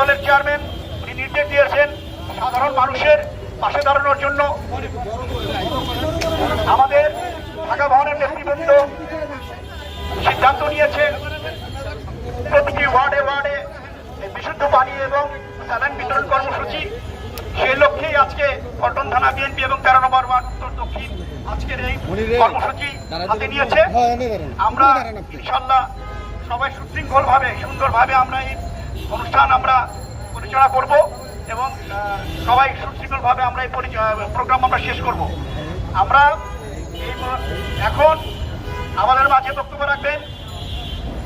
দলের চেয়ারম্যান উনি নির্দেশ দিয়েছেন সাধারণ মানুষের পাশে দাঁড়ানোর জন্য। আমাদের ঢাকা ভবনের নেতৃবৃন্দ সিদ্ধান্ত নিয়েছে প্রতিটি ওয়ার্ডে ওয়ার্ডে বিশুদ্ধ পানি এবং স্যালাইন বিতরণ কর্মসূচি। সেই লক্ষ্যেই আজকে পল্টন থানা বিএনপি এবং তেরো নম্বর ওয়ার্ড উত্তর দক্ষিণ আজকের এই কর্মসূচি হাতে নিয়েছে। আমরা ইনশাল্লাহ সবাই সুশৃঙ্খল ভাবে সুন্দরভাবে আমরা এই অনুষ্ঠান আমরা পরিচালনা করব এবং সবাই সুশৃঙ্খল ভাবে আমরা এই প্রোগ্রাম আমরা শেষ করব। আমরা এখন আমাদের মাঝে বক্তব্য রাখবেন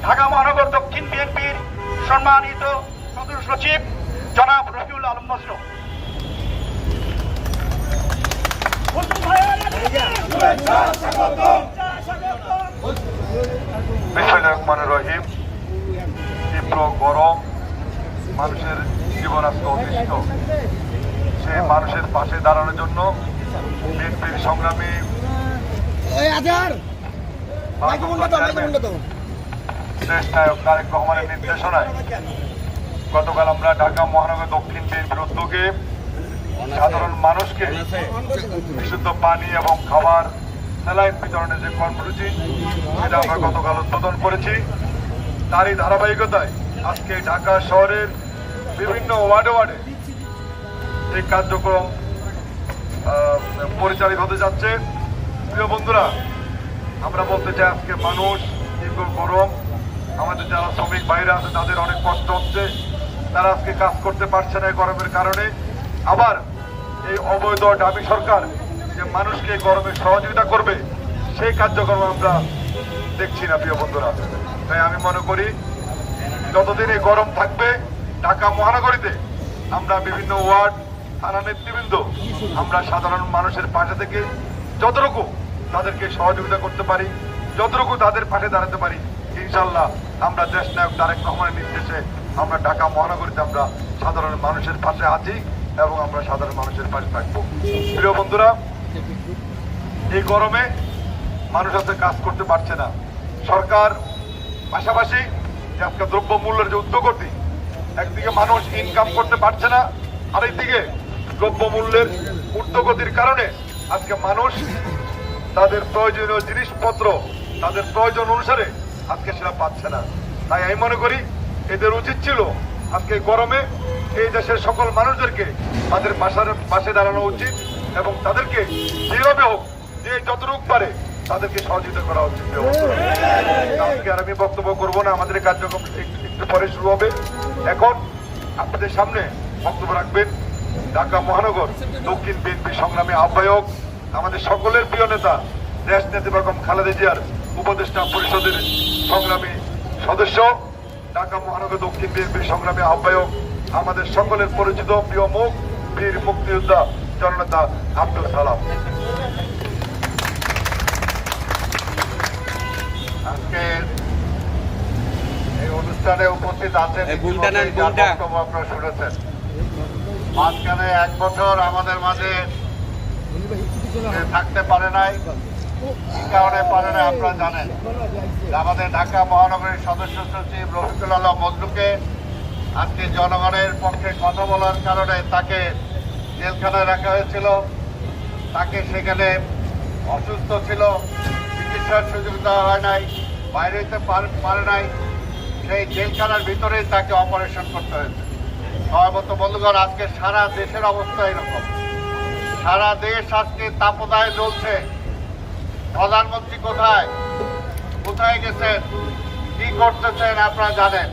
ঢাকা মহানগর দক্ষিণ বিএনপির সম্মানিত সদস্য সচিব জনাব রফিউল আলম রহমান রহিম, তীব্র গরম মানুষের জীবন আজকে অতিষ্ঠ। সেই মানুষের পাশে দাঁড়ানোর জন্য বিএনপির সংগ্রামী দেশ নায়ক তারেক রহমানের নির্দেশনায় গতকাল আমরা ঢাকা মহানগর দক্ষিণ বিএনপির উদ্যোগে সাধারণ মানুষকে বিশুদ্ধ পানি এবং খাবার স্যালাইন বিতরণের যে কর্মসূচি সেটা আমরা গতকাল উদ্বোধন করেছি। তারই ধারাবাহিকতায় আজকে ঢাকা শহরের বিভিন্ন ওয়ার্ডে ওয়ার্ডে এই কার্যক্রম পরিচালিত হতে যাচ্ছে। প্রিয় বন্ধুরা, আমরা বলতে চাই আজকে মানুষ, দীর্ঘ গরম, আমাদের যারা শ্রমিক বাইরে আছে, তাদের অনেক কষ্ট হচ্ছে। তারা আজকে কাজ করতে পারছে না গরমের কারণে। আবার এই অবৈধ দাবি সরকার যে মানুষকে গরমে সহযোগিতা করবে, সেই কার্যক্রম আমরা দেখছি না, প্রিয় বন্ধুরা। তাই আমি মনে করি, যতদিন এই গরম থাকবে ঢাকা মহানগরীতে আমরা বিভিন্ন ওয়ার্ড, থানা নেতৃবৃন্দ, আমরা সাধারণ মানুষের পাশে থেকে যতটুকু তাদেরকে সহযোগিতা করতে পারি, যতটুকু তাদের পাশে দাঁড়াতে পারি ইনশাল্লাহ আমরা দেশ নায়ক তারেক রহমানের নির্দেশে আমরা ঢাকা মহানগরীতে আমরা সাধারণ মানুষের পাশে আছি এবং আমরা সাধারণ মানুষের পাশে থাকব। প্রিয় বন্ধুরা, এই গরমে মানুষ আজকে কাজ করতে পারছে না। সরকার পাশাপাশি যে আজকে দ্রব্য মূল্যের যে উদ্যোগটি একদিকে মানুষ ইনকাম করতে পারছে না, আরেকদিকে দ্রব্য মূল্যের ঊর্ধ্বগতির কারণে আজকে মানুষ তাদের প্রয়োজনীয় জিনিসপত্র, তাদের প্রয়োজন অনুসারে আজকে সেটা পাচ্ছে না। তাই আমি মনে করি এদের উচিত ছিল আজকে গরমে এই দেশের সকল মানুষদেরকে তাদের বাসার পাশে দাঁড়ানো উচিত এবং তাদেরকে যেভাবে হোক যে যতটুকু পারে তাদেরকে সহযোগিতা করা উচিত। আজকে আর আমি বক্তব্য করব না, আমাদের কার্যক্রম পরে শুরু হবে। এখন আপনাদের সামনে বক্তব্য রাখবেন ঢাকা মহানগর দক্ষিণ বিএনপি সংগ্রামী আহ্বায়ক, আমাদের সকলের প্রিয় নেতা দেশ নেতা বেগম খালেদা জিয়ার উপদেষ্টা পরিষদের সংগ্রামী সদস্য, ঢাকা মহানগর দক্ষিণ বিএনপি সংগ্রামী আহ্বায়ক, আমাদের সকলের পরিচিত প্রিয় মুখ, বীর মুক্তিযোদ্ধা জননেতা আব্দুল সালাম। অনুষ্ঠানে উপস্থিত আছেন আপনারা শুনেছেন। মাঝখানে এক বছর আমাদের মাঝে থাকতে পারে নাই। কি কারণে পারে না আপনারা জানেন। আমাদের ঢাকা মহানগরীর সদস্য সচিব রফিকুল আলম মজলুকে আজকে জনগণের পক্ষে কথা বলার কারণে তাকে জেলখানায় রাখা হয়েছিল। তাকে সেখানে অসুস্থ ছিল। চিকিৎসার সুযোগ দেওয়া হয় নাই। বাইরে পারে নাই। সেই জেলখানার ভিতরেই তাকে অপারেশন করতে হয়েছে। সর্বত বন্ধুগণ, আজকে সারা দেশের অবস্থা এরকম। সারা দেশ আজকে তাপদায় জ্বলছে। প্রধানমন্ত্রী কোথায়? কোথায় গেছেন? কি করতেছেন আপনারা জানেন?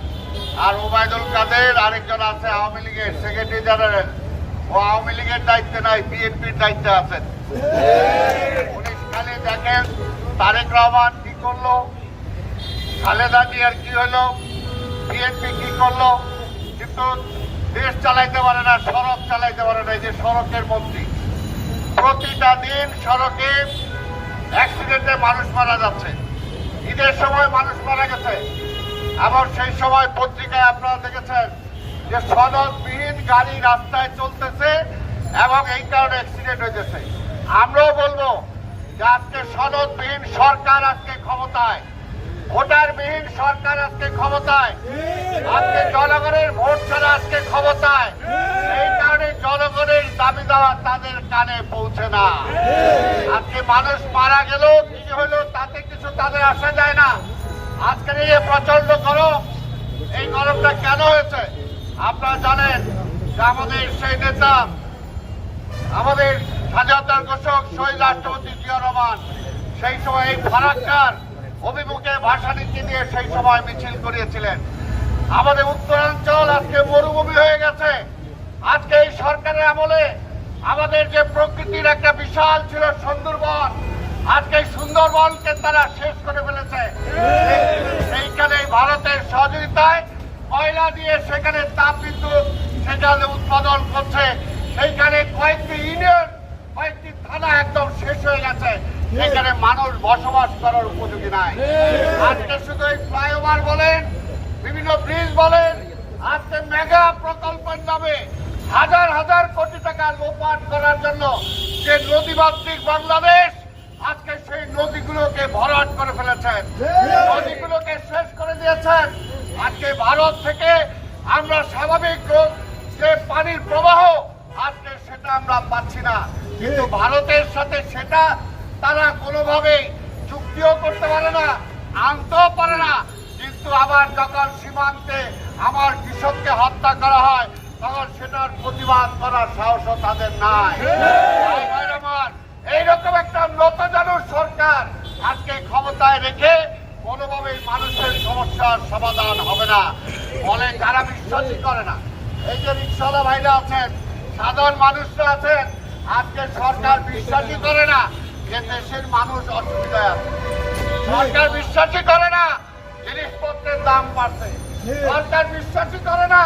আর ওবায়দুল কাদের আরেকজন আছে, আওয়ামী লীগের সেক্রেটারি জেনারেল। ও আওয়ামী লীগের দায়িত্বে নাই, বিএনপির দায়িত্বে আছেন। উনি খালি দেখেন তারেক রহমান কি করল? খালেদা জিয়ার কি হলো? বিএনপি কি করল? কিন্তু দেশ চালাইতে পারে না, সড়ক চালাইতে পারে না, এই যে সড়কের মন্ত্রী প্রতিটা দিন সড়কে অ্যাক্সিডেন্টে মানুষ মারা যাচ্ছে। ঈদের সময় মানুষ মারা গেছে। আবার সেই সময় পত্রিকায় আপনারা দেখেছেন যে সনদবিহীন গাড়ি রাস্তায় চলতেছে এবং এই কারণে অ্যাক্সিডেন্ট হয়েছে আমরাও বলব যে আজকে সনদবিহীন সরকার আজকে ক্ষমতায়। ভোটারবিহীন সরকার আজকে ক্ষমতায়। আজকে জনগণের ভোট ছাড়া আজকে ক্ষমতায়। এই কারণে জনগণের দাবি দেওয়া তাদের কানে পৌঁছে না। আজকে মানুষ মারা গেল, কি হলো তাতে কিছু তাদের আসা যায় না। আজকের এই প্রচণ্ড গরম, এই গরমটা কেন হয়েছে? আপনারা জানেন যে আমাদের সেই নেতা, আমাদের স্বাধীনতার ঘোষক শহীদ রাষ্ট্রপতি জিয়া রহমান, সেই সময় এই ফারাক্কার অভিমুখে ভাষা নীতি দিয়ে সেই সময় মিছিল করিয়েছিলেন। আমাদের উত্তরাঞ্চল আজকে মরুভূমি হয়ে গেছে। আজকে এই সরকারের আমলে আমাদের যে প্রকৃতির একটা বিশাল ছিল সুন্দরবন, আজকে সুন্দরবনকে তারা শেষ করে ফেলেছে। সেইখানে ভারতের সহযোগিতায় কয়লা দিয়ে সেখানে তাপ বিদ্যুৎ সেখানে উৎপাদন করছে। সেইখানে কয়েকটি ইউনিয়ন, কয়েকটি থানা গেছে সেখানে মানুষ বসবাস করার উপযোগী নাই। আজকে শুধু এই ফ্লাইওভার বলেন বিভিন্ন ব্রিজ বলেন আজকে মেগা প্রকল্পের নামে হাজার হাজার কোটি টাকা লোপাট করার জন্য যে নদীমাতৃক বাংলাদেশ আজকে সেই নদীগুলোকে ভরাট করে ফেলেছেন। নদীগুলোকে শেষ করে দিয়েছেন। আজকে ভারত থেকে আমরা স্বাভাবিক যে পানির প্রবাহ আজকে সেটা আমরা পাচ্ছি না। কিন্তু ভারতের সাথে সেটা তারা কোনোভাবেই চুক্তিও করতে পারে না, আনতেও পারে না। কিন্তু আবার যখন সীমান্তে আমার কৃষককে হত্যা করা হয়, তখন সেটার প্রতিবাদ করার সাহসও তাদের নাই। এইরকম একটা নতজানু সরকার আজকে ক্ষমতায় রেখে কোনোভাবেই মানুষের সমস্যার সমাধান হবে না। ফলে যারা বিশ্বাসই করে না, এই যে রিক্সাওয়ালা ভাইরা আছেন, সাধারণ মানুষরা আছেন, আজকে সরকার বিশ্বাসই করে না। যে দেশের মানুষ অসুবিধায় আছে। সরকার বিশ্বাসই করে না জিনিসপত্রের দাম বাড়ছে। সরকার বিশ্বাসই করে না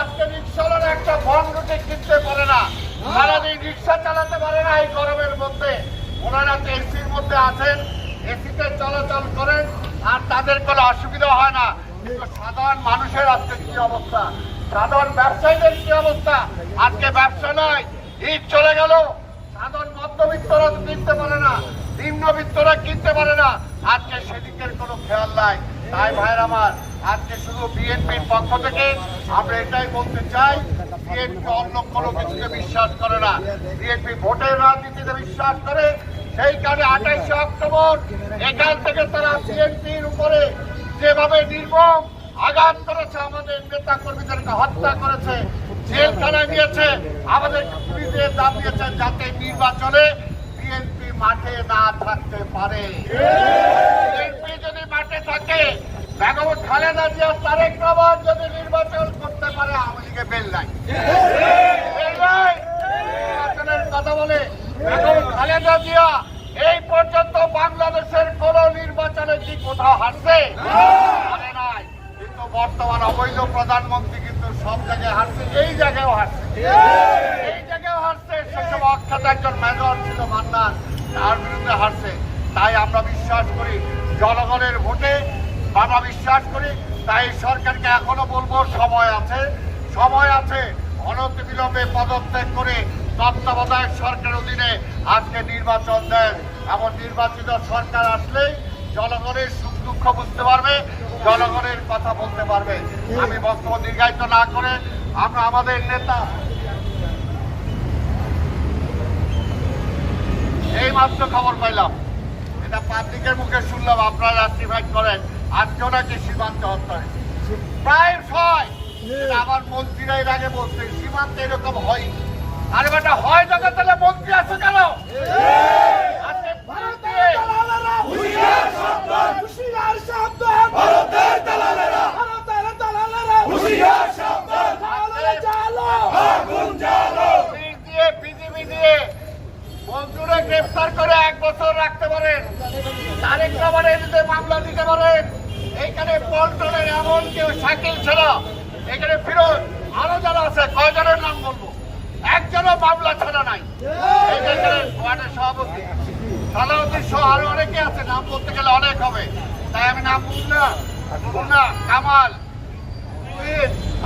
আজকে রিক্সাওয়ালারা একটা বন রুটে কিনতে পারে না। সারাদিন রিক্সা চালাতে পারে না এই গরমের মধ্যে। ওনারা তো এসির মধ্যে আছেন এসিতে চলাচল করেন আর তাদের কোনো অসুবিধা হয় না। কিন্তু সাধারণ মানুষের আজকে কি অবস্থা? সাধারণ ব্যবসায়ীদের কি অবস্থা? আজকে ব্যবসা নয় ঈদ চলে মধ্যবিত্তরা কিনতে পারে না নিম্নবিত্তরা কিনতে পারে না। আজকে সেদিকের কোনো খেয়াল নাই। তাই ভাইয়ের আমার, আজকে শুধু বিএনপির পক্ষ থেকে আমরা এটাই বলতে চাই, বিএনপি অন্য কোনো কিছুকে বিশ্বাস করে না। বিএনপি ভোটের রাজনীতিতে বিশ্বাস করে। সেই কারণে আঠাইশে অক্টোবর, এখান থেকে তারা বিএনপির উপরে যেভাবে নির্মম আঘাত করেছে, আমাদের নেতা কর্মীদেরকে হত্যা করেছে, জেলখানায় নিয়েছে, আমাদের পুলিশে দাম দিয়েছেন যাতে নির্বাচনে মাঠে না থাকতে পারে। যদি মাঠে থাকে। বেগম খালেদা জিয়া তারেক রহমান যদি নির্বাচন করতে পারে, আওয়ামী লীগে বেল নাই। কথা বলে বেগম খালেদা জিয়া, এই পর্যন্ত বাংলাদেশের কোন নির্বাচনে কি কোথাও হারছে? কিন্তু বর্তমান অবৈধ প্রধানমন্ত্রী কিন্তু সব জায়গায় হারছে, এই জায়গায়ও হারছে। এই জায়গায়ও হারছে। সেসব অখ্যাত একজন মেজর ছিল তার বিরুদ্ধে হারছে। তাই আমরা বিশ্বাস করি, জনগণের ভোটে আমরা বিশ্বাস করি, তাই সরকারকে এখনও বলব সময় আছে সময় আছে অনন্ত বিলম্বে পদত্যাগ করে তত্ত্বাবধায়ক সরকার অধীনে আজকে নির্বাচন দেন। এমন নির্বাচিত সরকার আসলেই জনগণের সুখ দুঃখ বুঝতে পারবে, জনগণের কথা বলতে পারবে। আমি বক্তব্য দীর্ঘায়িত না করে আমরা আমাদের নেতা এই মাত্র খবর পাইলাম। এটা পাবলিকের মুখে শুনলাম আপনারা জাস্টিফাইড করেন। আজকেও নাকি সীমান্ত হত্যা প্রায় হয় আমার মন্ত্রীরা এর আগে বলছে সীমান্ত এরকম হয়। আরে বেটা হয় যখন তাহলে মন্ত্রী আছে কেন? আজকে ভারতে মন্ত্রীরা গ্রেফতার করে এক বছর রাখতে পারেন তারেক রহমানের বিরুদ্ধে মামলা দিতে পারেন এইখানে পল্টনের এমন কেউ শাকিল ছিল, এখানে ফিরোজ, আরও যারা আছে, কয়জনের নাম বলব? একজনও মামলা ছাড়া নাই। এই এখানে সভাপতি। সালাউদ্দিন সহ আরও অনেকে আছে, নাম বলতে গেলে অনেক হবে। তাই আমি নাম বুঝনা মুন্না কামাল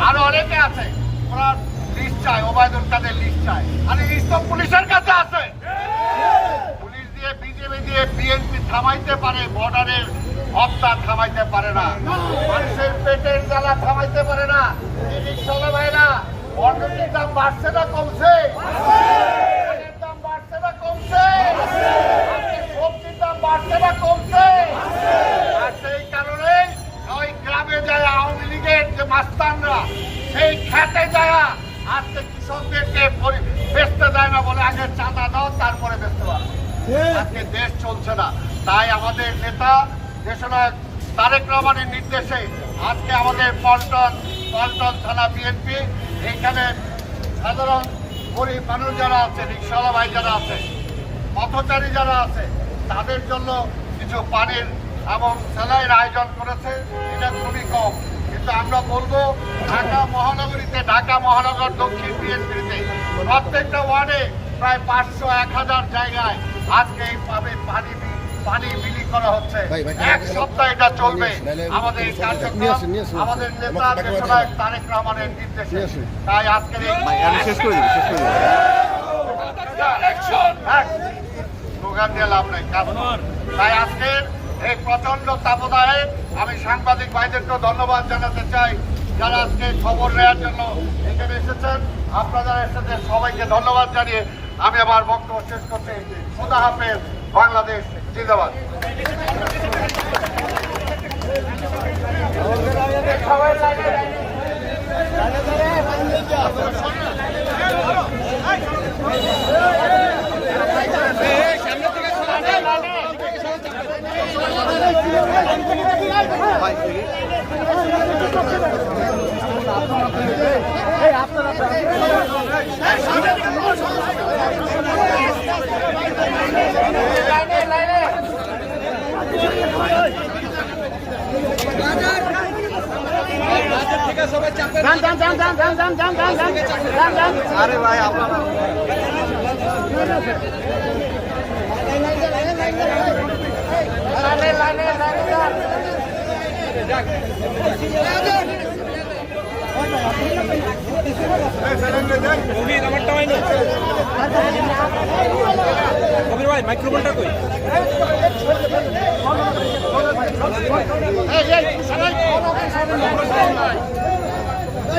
আরও অনেকে আছে। ওরা লিস্ট চায়, ওবায়দুল কাদের লিস্ট চায়। আরে তো পুলিশের কাছে আছে পুলিশ দিয়ে বিজেপি দিয়ে বিএনপি থামাইতে পারে, বর্ডারের হত্যা থামাইতে পারে না। মানুষের পেটের জ্বালা থামাইতে পারে না। পণ্যটির দাম বাড়ছে না কমছে? দাম বাড়ছে না কমছে? সেই কারণে যায় আওয়ামী লীগের যে মাস্তানরা, সেই খেতে যায়। আজকে কৃষকদেরকে বেচতে দেয় না বলে আগে চাঁদা দাও, তারপরে বেচতে আজকে দেশ চলছে না। তাই আমাদের নেতা দেশনায়ক তারেক রহমানের নির্দেশে আজকে আমাদের পল্টন পল্টন থানা বিএনপি, এইখানে সাধারণ গরিব মানুষ যারা আছে রিক্সাওয়ালা ভাই যারা আছে পথচারী যারা আছে, তাদের জন্য কিছু পানির এবং সেলাইয়ের আয়োজন করেছে। এটা খুবই কম। কিন্তু আমরা বলব, ঢাকা মহানগরীতে, ঢাকা মহানগর দক্ষিণ বিএনপিতে প্রত্যেকটা ওয়ার্ডে প্রায় পাঁচশো এক হাজার জায়গায় আজকে এইভাবে পানি পানি বিলি করা হচ্ছে। এক সপ্তাহ এটা চলবে। আমাদের কার্যক্রম। আমাদের নেতা দেশনায়ক তারেক রহমানের নির্দেশে। তাই আজকের এই শেষ করে শেষ করে স্লোগান দিয়ে লাভ নেই তাই আজকের এই প্রচণ্ড তাপদায়ে আমি সাংবাদিক ভাইদেরকেও ধন্যবাদ জানাতে চাই যারা আজকে খবর নেওয়ার জন্য এখানে এসেছেন। আপনারা এসেছেন সবাইকে ধন্যবাদ জানিয়ে আমি আমার বক্তব্য শেষ করছি খুদা হাফেজ বাংলাদেশ জিন্দাবাদ। আরে ভাই আপনারা কবির ভাই মাইক্রোফোনটা কই এই এই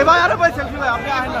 এবার আরও ভাই সেলফি ভাই? আপনি আহেন না।